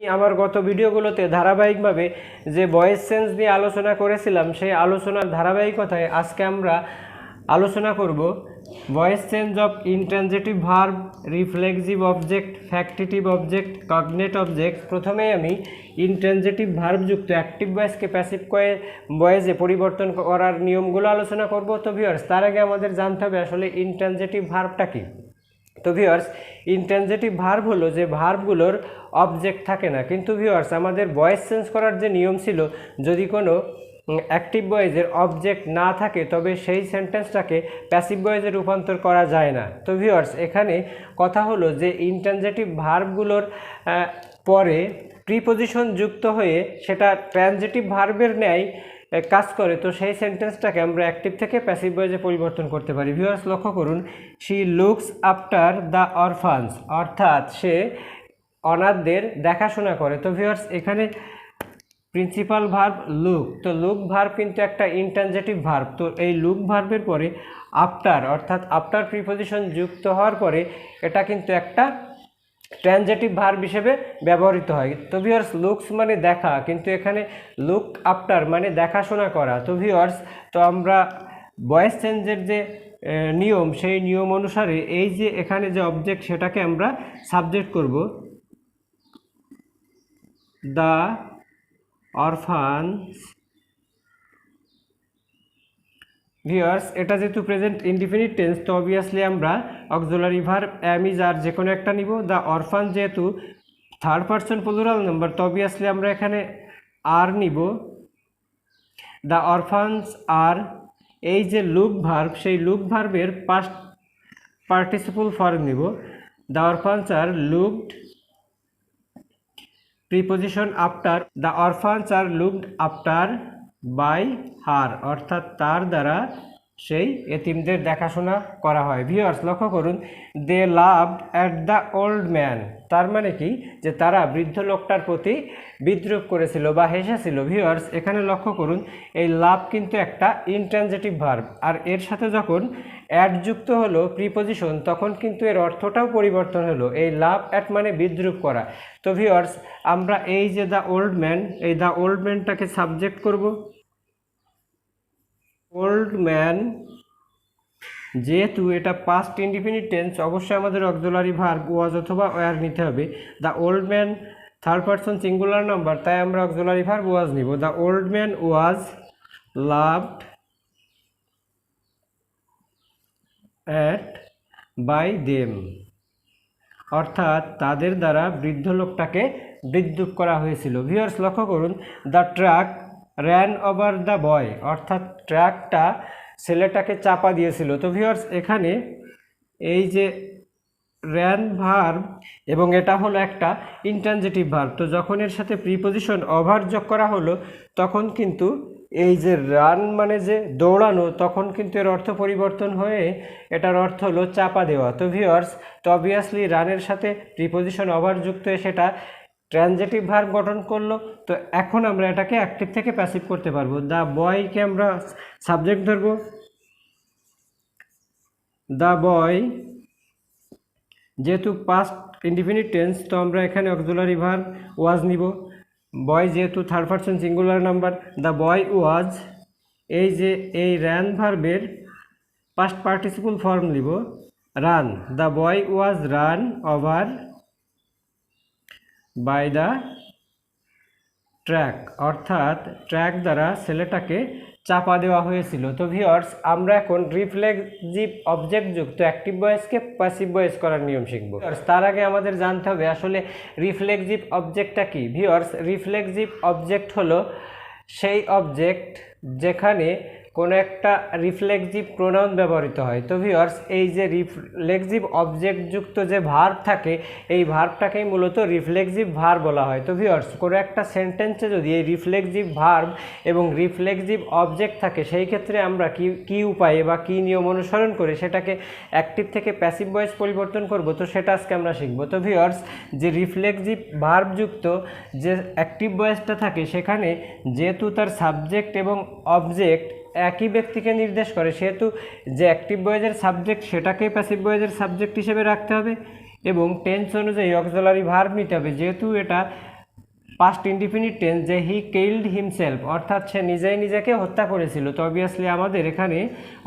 আমার গত ভিডিওগুলোতে ধারাবাহিকভাবে যে ভয়েস চেঞ্জ নিয়ে আলোচনা করেছিলাম, সেই আলোচনার ধারাবাহিকতায় আজকে আমরা আলোচনা করব voice change of intransitive verb reflexive object factitive object cognate object প্রথমেই আমি ইন্ট্রানজেটিভ ভার্বযুক্ত অ্যাক্টিভ ভয়েসকে প্যাসিভ কয়ে ভয়েসে পরিবর্তন করার নিয়মগুলো আলোচনা করব। তো ভিউয়ার্স তার আগে আমাদের জানতে হবে আসলে ইন্ট্রানজেটিভ ভার্বটা কী? তো ভিউয়ার্স ইন্ট্রানজেটিভ ভার্ব হলো যে ভার্বগুলোর অবজেক্ট থাকে না। কিন্তু ভিউয়ার্স আমাদের ভয়েস চেঞ্জ করার যে নিয়ম ছিল, যদি কোনো অ্যাক্টিভ ভয়েসের অবজেক্ট না থাকে, তবে সেই সেন্টেন্সটাকে প্যাসিভ ভয়েসে রূপান্তর করা যায় না। তো ভিউয়ার্স এখানে কথা হলো যে ইন্ট্রানজেটিভ ভার্বগুলোর পরে প্রিপোজিশন যুক্ত হয়ে সেটা ট্রানজেটিভ ভার্বের ন্যায় কাজ করে, তো সেই সেন্টেন্সটাকে আমরা অ্যাক্টিভ থেকে প্যাসিভ ভয়েসে পরিবর্তন করতে পারি। ভিউয়ার্স লক্ষ্য করুন she looks after the orphans অর্থাৎ সে অনাথদের দেখাশোনা করে। তো ভিউয়ার্স এখানে প্রিন্সিপাল ভার্ব লুক তো লুক ভার্ব কিন্তু একটা ইন্ট্রানজেটিভ ভার্ব তো এই লুক ভার্বের পরে আফটার অর্থাৎ আফটার প্রিপোজিশন যুক্ত হওয়ার পরে এটা কিন্তু একটা ট্রানজেটিভ ভার্ব হিসেবে ব্যবহৃত হয়। তো ভিওর্স লুকস মানে দেখা, কিন্তু এখানে লুক আফটার মানে দেখাশোনা করা। তো ভিওর্স তো আমরা ভয়েস চেঞ্জের যে নিয়ম, সেই নিয়ম অনুসারে এই যে এখানে যে অবজেক্ট সেটাকে আমরা সাবজেক্ট করব। দ্য অরফানস ভিউয়ার্স এটা যেহেতু প্রেজেন্ট ইনডিফিনিট টেন্স তো অবভিয়াসলি আমরা auxiliary verb am is are যে কোনো একটা নিব। দ্য অরফান যেহেতু থার্ড পার্সন প্লুরাল নাম্বার তো অবভিয়াসলি আমরা এখানে আর নিব। দ্য অরফানস আর এই যে লুক ভার্ব সেই লুক ভার্বের পাস্ট পার্টিসিপল ফর্ম নিব। The orphans are looked preposition after the orphans are looked after by her অর্থাৎ তার দ্বারা সেই এতিমদের দেখাশোনা করা হয়। ভিউয়ার্স লক্ষ্য করুন they laugh at the old man তার মানে কি? যে তারা বৃদ্ধ লোকটার প্রতি বিদ্রুপ করেছিল বা হেসেছিল। ভিউয়ার্স এখানে লক্ষ্য করুন, এই লাভ কিন্তু একটা ইনট্রানজেটিভ ভার্ব আর এর সাথে যখন অ্যাড যুক্ত হলো প্রিপোজিশন তখন কিন্তু এর অর্থটাও পরিবর্তন হলো। এই লাভ অ্যাট মানে বিদ্রুপ করা। তো ভিওয়ার্স আমরা এই যে দ্য ওল্ড ম্যান এই দ্য ওল্ড ম্যানটাকে সাবজেক্ট করব। Old man. যেহেতু এটা পাস্ট ইনডিফিনিট টেন্স অবশ্যই আমাদের অক্সুলারি ভার্ব ওয়াজ অথবা ওয়ার নিতে হবে। The old man third person singular number তাই আমরা অক্সুলারি ভার্ব ওয়াজ নিব। The old man was laughed at by them অর্থাৎ তাদের দ্বারা বৃদ্ধ লোকটাকে বিদ্যুৎ করা হয়েছিল। ভিউয়ার্স লক্ষ্য করুন the truck ran over the boy অর্থাৎ ট্রাকটা ছেলেটাকে চাপা দিয়েছিল। তো ভিউয়ার্স এখানে এই যে র্যান ভার্ব এবং এটা হলো একটা ইন্ট্রানজেটিভ ভার্ব তো যখন এর সাথে প্রিপোজিশন ওভার যোগ করা হলো, তখন কিন্তু এই যে রান মানে যে দৌড়ানো, তখন কিন্তু এর অর্থ পরিবর্তন হয়ে এটার অর্থ হলো চাপা দেওয়া। তো ভিওয়ার্স তো অবভিয়াসলি রানের সাথে প্রিপোজিশন ওভার যুক্ত সেটা ট্রানজেটিভ ভার্ব গঠন করল, তো এখন আমরা এটাকে অ্যাক্টিভ থেকে প্যাসিভ করতে পারব। দ্য বয়কে আমরা সাবজেক্ট ধরবো। দ্য বয় যেহেতু পাস্ট ইনডিফিনিট টেন্স তো আমরা এখানে অক্সুলারি ভার্ব ওয়াজ নিব। বয় যেহেতু third person singular number the boy was এই যে এই র্যান ভার্বের পাস্ট পার্টিসিপল ফর্ম নিব। Run the boy was run over by the truck অর্থাৎ ট্র্যাক দ্বারা ছেলেটাকে চাপা দেওয়া হয়েছিল। তো ভিওর্স আমরা এখন রিফ্লেক্সিভ অবজেক্ট যুক্ত অ্যাক্টিভ ভয়েসকে প্যাসিভ ভয়েস করার নিয়ম শিখব। তার আগে আমাদের জানতে হবে আসলে রিফ্লেক্সিভ অবজেক্টটা কি? ভিওর্স রিফ্লেক্সিভ অবজেক্ট হলো সেই অবজেক্ট যেখানে কোনো একটা রিফ্লেক্সিভ প্রোনাউন ব্যবহৃত হয়। তো ভিওর্স এই যে রিফ্লেক্সিভ অবজেক্ট যুক্ত যে ভার্ব থাকে, এই ভার্বটাকেই মূলত রিফ্লেক্সিভ ভার্ব বলা হয়। তো ভিওর্স কোনো একটা সেন্টেন্সে যদি এই রিফ্লেক্সিভ ভার্ব এবং রিফ্লেক্সিভ অবজেক্ট থাকে, সেই ক্ষেত্রে আমরা কি, কী উপায়ে বা কী নিয়ম অনুসরণ করে সেটাকে অ্যাক্টিভ থেকে প্যাসিভ ভয়েস পরিবর্তন করব, তো সেটা আজকে আমরা শিখব। তো ভিওর্স যে রিফ্লেক্সিভ ভার্বযুক্ত যে অ্যাক্টিভ ভয়েসটা থাকে, সেখানে যেহেতু তার সাবজেক্ট এবং অবজেক্ট একই ব্যক্তিকে নির্দেশ করে, সেহেতু যে অ্যাক্টিভ বয়েজের সাবজেক্ট সেটাকেই প্যাসিভ বয়েজের সাবজেক্ট হিসেবে রাখতে হবে এবং টেন্স অনুযায়ী অক্সিলারি ভার্ব নিতে হবে, যেহেতু এটা পাস্ট ইনডিফিনিট টেন্স যে হি কিল্ড হিমসেলফ অর্থাৎ সে নিজেই নিজেকে হত্যা করেছিল। তো অবভিয়াসলি আমাদের এখানে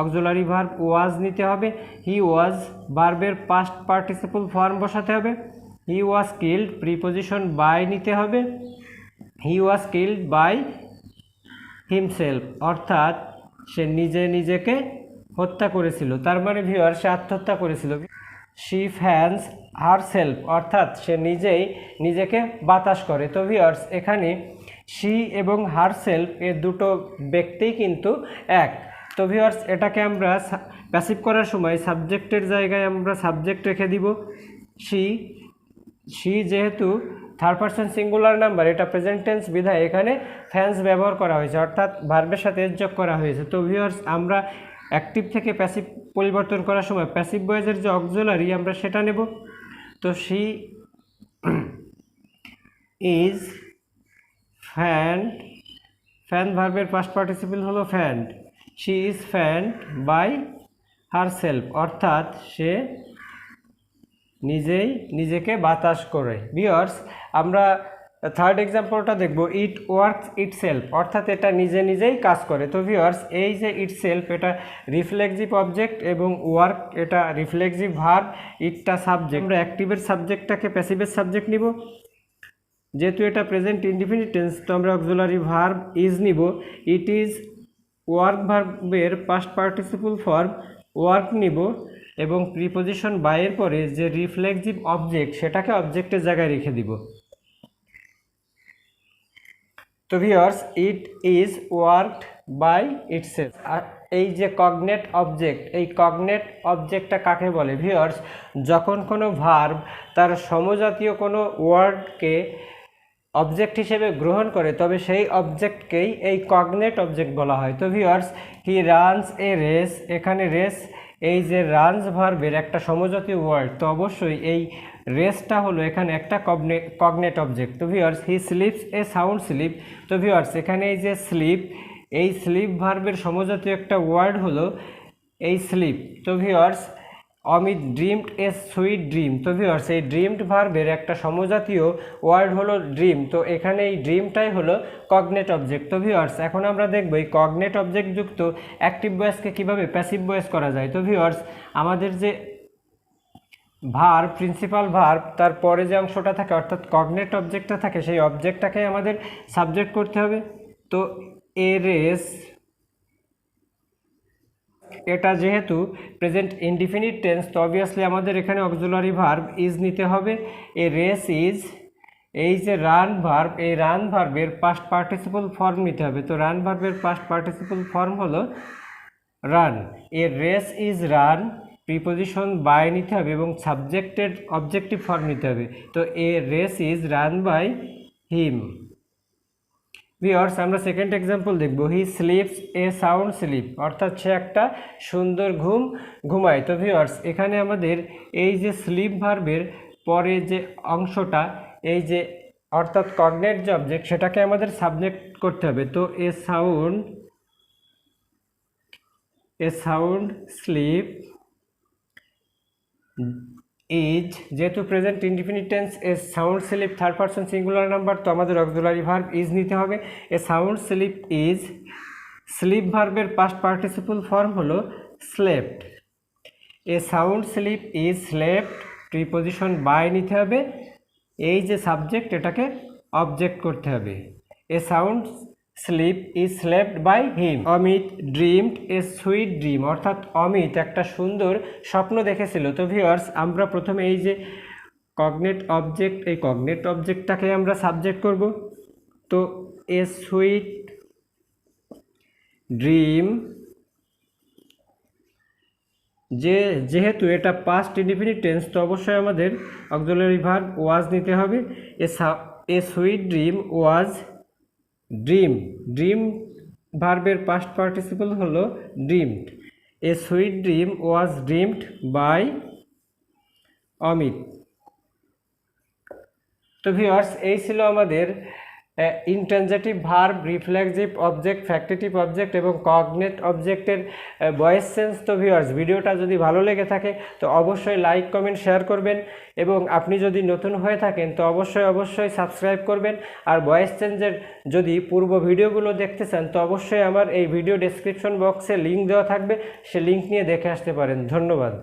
অক্সুলারি ভার্ব ওয়াজ নিতে হবে হি ওয়াজ ভার্বের পাস্ট পার্টিসিপল ফর্ম বসাতে হবে he was killed preposition by নিতে হবে he was killed by himself অর্থাৎ সে নিজে নিজেকে হত্যা করেছিল। তার মানে ভিওয়ার সে আত্মহত্যা করেছিল। শি ফ্যান্স হার সেলফ অর্থাৎ সে নিজেই নিজেকে বাতাস করে। তো ভিওয়ার্স এখানে শি এবং হার সেলফ এ দুটো ব্যক্তিই কিন্তু এক। তো ভিওয়ার্স এটাকে আমরা প্যাসিভ করার সময় সাবজেক্টের জায়গায় আমরা সাবজেক্ট রেখে দিব। শি শি যেহেতু থার্ড পার্সন সিঙ্গুলার নাম্বার এটা প্রেজেন্ট টেন্স বিধায় এখানে ফ্যান্স ব্যবহার করা হয়েছে, অর্থাৎ ভার্বের সাথে এস যোগ করা হয়েছে। তো ভিউয়ার্স আমরা অ্যাক্টিভ থেকে প্যাসিভ পরিবর্তন করার সময় প্যাসিভ বয়েজের যে অক্সুলারি আমরা সেটা নেব। তো শি ইজ ফ্যান্ড ফ্যান ভার্বের পাস্ট পার্টিসিপল হলো fanned she is fanned by herself অর্থাৎ সে নিজেই নিজেকে বাতাস করে। বিয়ার্স আমরা থার্ড এক্সাম্পলটা দেখব ইট ওয়ার্কস ইট সেলফ অর্থাৎ এটা নিজে নিজেই কাজ করে। তো ভিওয়ার্স এই যে ইট সেলফ এটা রিফ্লেক্সিভ অবজেক্ট এবং ওয়ার্ক এটা রিফ্লেক্সিভ ভার্ব ইটটা সাবজেক্ট আমরা অ্যাক্টিভের সাবজেক্টটাকে প্যাসিভের সাবজেক্ট নিব। যেহেতু এটা প্রেজেন্ট ইনডিফিনিট টেন্স তো আমরা অক্সুলারি ভার্ব ইজ নিব। ইট ইজ ওয়ার্ক ভার্বের পাস্ট পার্টিসিপল ফর্ম ওয়ার্ক নিব। এবং প্রিপোজিশন বাইয়ের পরে যে রিফ্লেক্সিভ অবজেক্ট সেটাকে অবজেক্টের জায়গায় রেখে দিব। তো viewers it is worked by itself এই যে কগনেট অবজেক্ট এই কগনেট অবজেক্টটা কাকে বলে? ভিওর্স যখন কোনো ভার্ব তার সমজাতীয় কোনো ওয়ার্ডকে অবজেক্ট হিসেবে গ্রহণ করে, তবে সেই অবজেক্টকেই এই কগনেট অবজেক্ট বলা হয়। তো viewers he runs a race এখানে রেস এই যে রানস ভার্বের একটা সমজাতীয় ওয়ার্ড, তো অবশ্যই এই রেসটা হলো এখানে একটা কগনে, কগনেট অবজেক্ট। তো viewers he sleeps a sound sleep তো ভিওয়ার্স এখানে এই যে স্লিপ এই স্লিপ ভার্বের সমজাতীয় একটা ওয়ার্ড হলো এই স্লিপ তো viewers Amit dreamed a sweet dream. তো ভিওয়ার্স এই ড্রিমড ভার্বের একটা সমজাতীয় ওয়ার্ড হলো ড্রিম। তো এখানে এই ড্রিমটাই হলো কগনেট অবজেক্ট। তো ভিওয়ার্স এখন আমরা দেখব এই কগনেট অবজেক্ট যুক্ত অ্যাক্টিভ বয়েসকে কীভাবে প্যাসিভ বয়েস করা যায়। তো ভিওয়ার্স আমাদের যে ভার প্রিন্সিপাল ভার তারপরে যে অংশটা থাকে, অর্থাৎ কগনেট অবজেক্টটা থাকে, সেই অবজেক্টটাকে আমাদের সাবজেক্ট করতে হবে। তো এ রেস এটা যেহেতু প্রেজেন্ট ইনডিফিনিট টেন্স তো অবভিয়াসলি আমাদের এখানে অক্সুলারি ভার্ব ইজ নিতে হবে। এ রেস ইজ এই যে রান ভার্ব এই রান ভার্বের পাস্ট পার্টিসিপল ফর্ম নিতে হবে। তো রান ভার্বের পাস্ট পার্টিসিপল ফর্ম হলো run a race is run preposition by নিতে হবে এবং সাবজেক্টের অবজেক্টিভ ফর্ম নিতে হবে। তো a race is run by him viewers আমরা সেকেন্ড এক্সাম্পল দেখব। He sleeps a sound sleep অর্থাৎ সে একটা সুন্দর ঘুম ঘুমায়। তো ভিওর্স এখানে আমাদের এই যে স্লিপ ভার্বের পরে যে অংশটা, এই যে অর্থাৎ কগনেট যে অবজেক্ট সেটাকে আমাদের সাবজেক্ট করতে হবে। তো a sound a sound sleep is, যেহেতু present indefinite tense a sound sleep third person singular number তো আমাদের অক্সুলারি ভার্ব ইজ নিতে হবে। A sound sleep is sleep ভার্বের পাস্ট পার্টিসিপল ফর্ম হলো slept a sound sleep is slept preposition by নিতে হবে। এই যে সাবজেক্ট এটাকে অবজেক্ট করতে হবে। A sound sleep is slept by him Amit dreamed a sweet dream অর্থাৎ অমিত একটা সুন্দর স্বপ্ন দেখেছিল। তো ভিওয়ার্স আমরা প্রথমে এই যে কগনেট অবজেক্ট এই কগনেট অবজেক্টটাকে আমরা সাবজেক্ট করব। তো এ সুইট ড্রিম যে, যেহেতু এটা পাস্ট ইনডিফিনিট টেন্স তো অবশ্যই আমাদের অক্সিলারি ভার্ব ওয়াজ নিতে হবে। A sweet dream was dream dream ভার্বের পাস্ট পার্টিসিপল হলো dreamed a sweet dream was dreamed by Amit. তো ভিওয়ার্স এই ছিল আমাদের intransitive verb reflexive object factitive object এবং কগনেট অবজেক্টের ভয়েস সেন্স তো ভিউয়ার্স ভিডিওটা যদি ভালো লেগে থাকে, তো অবশ্যই লাইক কমেন্ট শেয়ার করবেন এবং আপনি যদি নতুন হয়ে থাকেন, তো অবশ্যই অবশ্যই সাবস্ক্রাইব করবেন। আর ভয়েস চেঞ্জের যদি পূর্ব ভিডিওগুলো দেখতে চান, তো অবশ্যই আমার এই ভিডিও ডেসক্রিপশন বক্সে লিঙ্ক দেওয়া থাকবে, সে লিঙ্ক নিয়ে দেখে আসতে পারেন। ধন্যবাদ।